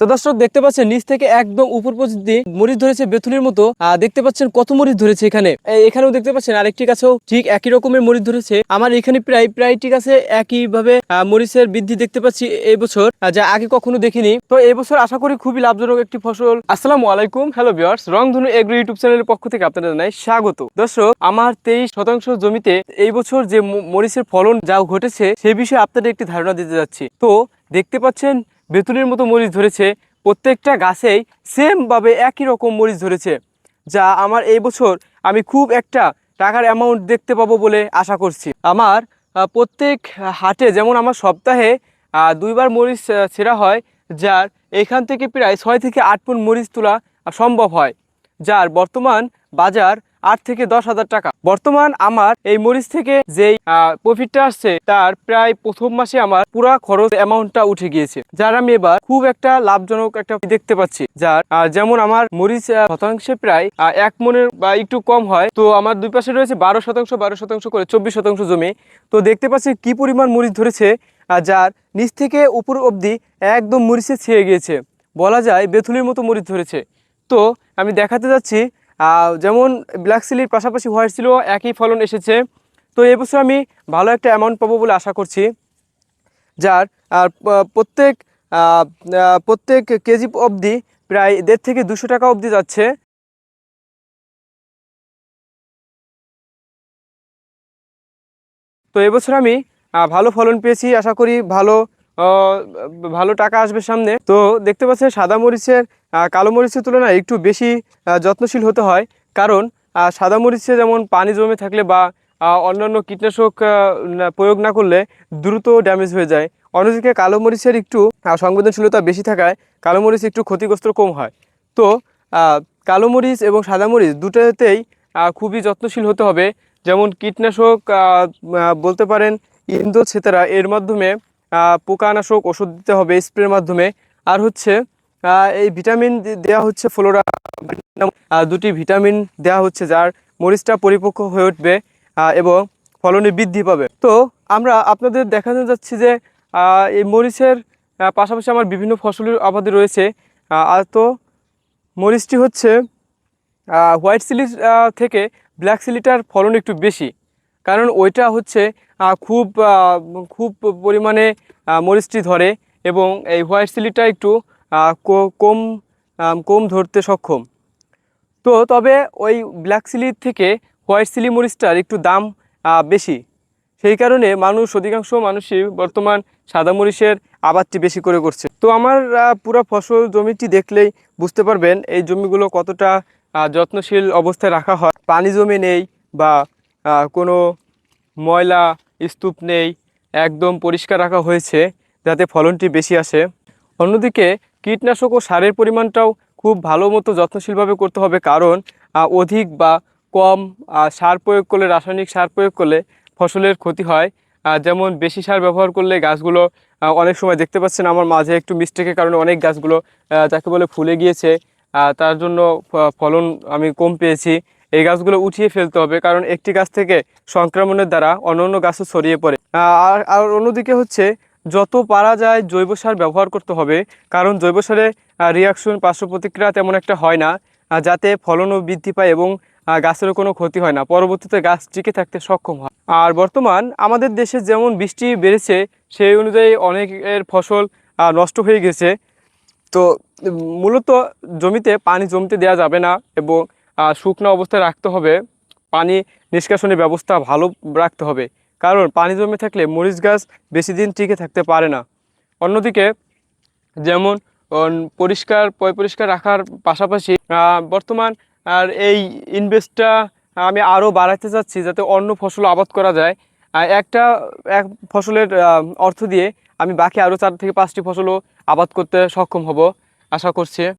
তো দর্শক, দেখতে পাচ্ছেন, নিচ থেকে একদম উপর পর্যন্ত মরিচ ধরেছে বেথুনের মতো। দেখতে পাচ্ছেন কত মরিচ ধরেছে এখানে। এখানেও দেখতে পাচ্ছেন আরেকটি গাছেও ঠিক একই রকমের মরিচ ধরেছে। আমার এখানে প্রায় প্রায় ঠিক আছে একই ভাবে মরিচের বৃদ্ধি দেখতে পাচ্ছি এই বছর যা আগে কখনো দেখিনি। তো এবছর আশা করি খুবই লাভজনক একটি ফসল। আসসালামু আলাইকুম, hello viewers, Rongdhonu agro YouTube চ্যানেলের পক্ষ থেকে আপনাদের জানাই স্বাগত। দর্শক, আমার তেইশ শতাংশ জমিতে এই বছর যে মরিচের ফলন যা ঘটেছে সে বিষয়ে আপনাদের একটি ধারণা দিতে যাচ্ছি। তো দেখতে পাচ্ছেন বেতুনের মতো মরিচ ধরেছে, প্রত্যেকটা গাছেই সেমভাবে একই রকম মরিচ ধরেছে, যা আমার এই বছর আমি খুব একটা টাকার অ্যামাউন্ট দেখতে পাবো বলে আশা করছি। আমার প্রত্যেক হাটে যেমন আমার সপ্তাহে দুইবার মরিচ ছেঁড়া হয়, যার এখান থেকে প্রায় ছয় থেকে আট পুন মরিচ তোলা সম্ভব হয়, যার বর্তমান বাজার আট থেকে দশ হাজার টাকা। বর্তমান আমার এই মরিচ থেকে যেই প্রফিটটা আসছে, তার প্রায় প্রথম মাসে আমার পুরা খরচ অ্যামাউন্টটা উঠে গিয়েছে। যার আমি এবার খুব একটা লাভজনক একটা দেখতে পাচ্ছি, যার যেমন আমার মরিচ শতাংশে প্রায় এক মনের বা একটু কম হয়, তো আমার দুই পাশে রয়েছে বারো শতাংশ বারো শতাংশ করে চব্বিশ শতাংশ জমি। তো দেখতে পাচ্ছি কি পরিমাণ মরিচ ধরেছে যার নিচ থেকে উপর অবধি একদম মরিচে ছেয়ে গিয়েছে। বলা যায় বেথুলির মতো মরিচ ধরেছে। তো আমি দেখাতে যাচ্ছি যেমন ব্ল্যাক সিলির পাশাপাশি হোয়াইট সিলও একই ফলন এসেছে। তো এবছর আমি ভালো একটা অ্যামাউন্ট পাবো বলে আশা করছি। যার, আর প্রত্যেক প্রত্যেক কেজি অবধি প্রায় দেড় থেকে দুশো টাকা অবধি যাচ্ছে। তো এবছর আমি ভালো ফলন পেয়েছি, আশা করি ভালো ভালো টাকা আসবে সামনে। তো দেখতে পাচ্ছেন সাদা মরিচের কালো মরিচের তুলনায় একটু বেশি যত্নশীল হতে হয়। কারণ সাদা মরিচে যেমন পানি জমে থাকলে বা অন্যান্য কীটনাশক প্রয়োগ না করলে দ্রুত ড্যামেজ হয়ে যায়। অন্যদিকে কালো মরিচের একটু সংবেদনশীলতা বেশি থাকায় কালো মরিচ একটু ক্ষতিগ্রস্ত কম হয়। তো কালো মরিচ এবং সাদা মরিচ দুটোতেই খুবই যত্নশীল হতে হবে। যেমন কীটনাশক বলতে পারেন ইন্দো ছেতারা এর মাধ্যমে পোকানাশক ওষুধ দিতে হবে স্প্রের মাধ্যমে। আর হচ্ছে এই ভিটামিন দেওয়া হচ্ছে ফ্লোরা দুটি ভিটামিন দেওয়া হচ্ছে যার মরিচটা পরিপক্ক হয়ে উঠবে এবং ফলনে বৃদ্ধি পাবে। তো আমরা আপনাদের দেখাতে যাচ্ছি যে এই মরিচের পাশাপাশি আমার বিভিন্ন ফসলের আবাদে রয়েছে। আর তো মরিচটি হচ্ছে হোয়াইট সিলি থেকে ব্ল্যাক সিলিটার ফলন একটু বেশি। কারণ ওইটা হচ্ছে খুব খুব পরিমাণে মরিচটি ধরে, এবং এই হোয়াইট সিলিটা একটু কম কম ধরতে সক্ষম। তো তবে ওই ব্ল্যাক সিলির থেকে হোয়াইট সিলি মরিচটার একটু দাম বেশি। সেই কারণে মানুষ, অধিকাংশ মানুষই বর্তমান সাদা মরিচের আবাদটি বেশি করে করছে। তো আমার পুরো ফসল জমিটি দেখলেই বুঝতে পারবেন এই জমিগুলো কতটা যত্নশীল অবস্থায় রাখা হয়। পানি জমে নেই বা কোনো ময়লা স্তূপ নেই, একদম পরিষ্কার রাখা হয়েছে যাতে ফলনটি বেশি আসে। অন্যদিকে কীটনাশক ও সারের পরিমাণটাও খুব ভালো মতো যত্নশীলভাবে করতে হবে, কারণ অধিক বা কম সার প্রয়োগ করলে, রাসায়নিক সার প্রয়োগ করলে ফসলের ক্ষতি হয়। যেমন বেশি সার ব্যবহার করলে গাছগুলো অনেক সময় দেখতে পাচ্ছেন আমার মাঝে একটু মিস্টেকের কারণে অনেক গাছগুলো যাকে বলে ফুলে গিয়েছে। তার জন্য ফলন আমি কম পেয়েছি। এই গাছগুলো উঠিয়ে ফেলতে হবে, কারণ একটি গাছ থেকে সংক্রমণের দ্বারা অন্য অন্য গাছও ছড়িয়ে পড়ে। আর আর অন্যদিকে হচ্ছে যত পারা যায় জৈব সার ব্যবহার করতে হবে, কারণ জৈব সারে রিয়াকশন পার্শ্ব প্রতিক্রিয়া তেমন একটা হয় না যাতে ফলনও বৃদ্ধি পায় এবং গাছেরও কোনো ক্ষতি হয় না। পরবর্তীতে গাছ টিকে থাকতে সক্ষম হয়। আর বর্তমান আমাদের দেশে যেমন বৃষ্টি বেড়েছে, সেই অনুযায়ী অনেকের ফসল নষ্ট হয়ে গেছে। তো মূলত জমিতে পানি জমতে দেওয়া যাবে না এবং শুকনো অবস্থায় রাখতে হবে। পানি নিষ্কাশনের ব্যবস্থা ভালো রাখতে হবে। কারণ পানি জমে থাকলে মরিচ গাছ বেশি দিন টিকে থাকতে পারে না। অন্যদিকে যেমন পরিষ্কার পরিষ্কার রাখার পাশাপাশি বর্তমান আর এই ইনভেস্টটা আমি আরও বাড়াতে চাচ্ছি যাতে অন্য ফসল আবাদ করা যায়। একটা, এক ফসলের অর্থ দিয়ে আমি বাকি আরও চার থেকে পাঁচটি ফসলও আবাদ করতে সক্ষম হব, আশা করছি।